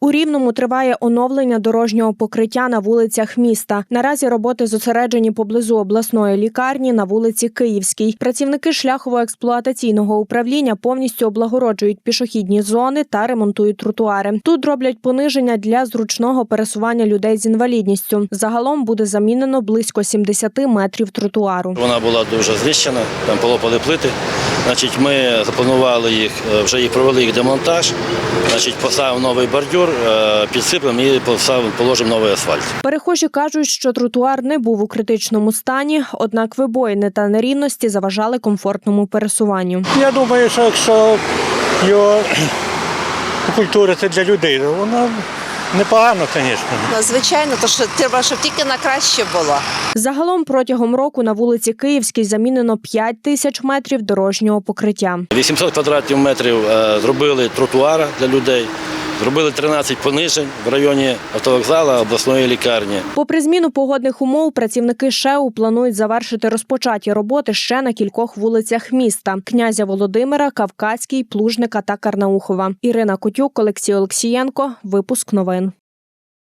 У Рівному триває оновлення дорожнього покриття на вулицях міста. Наразі роботи зосереджені поблизу обласної лікарні на вулиці Київській. Працівники шляхово-експлуатаційного управління повністю облагороджують пішохідні зони та ремонтують тротуари. Тут роблять пониження для зручного пересування людей з інвалідністю. Загалом буде замінено близько 70 метрів тротуару. Вона була дуже знищена, там полопали плити. Значить, ми запланували їх, е, вже їх провели їх демонтаж. Значить, поставив новий бордюр, е, підсиплемо і поставимо, положимо новий асфальт. Перехожі кажуть, що тротуар не був у критичному стані, однак вибоїни та нерівності заважали комфортному пересуванню. Я думаю, що якщо його культурити для людей, то воно непогано, звісно. Ну, звичайно, то що треба, щоб тільки на краще було. Загалом протягом року на вулиці Київській замінено 5 тисяч метрів дорожнього покриття. 800 квадратів метрів е, зробили тротуара для людей, зробили 13 понижень в районі автовокзала обласної лікарні. Попри зміну погодних умов, працівники ШЕУ планують завершити розпочаті роботи ще на кількох вулицях міста: князя Володимира, Кавказький, Плужника та Карнаухова. Ірина Кутюк, Олексій Олексієнко. Випуск новин.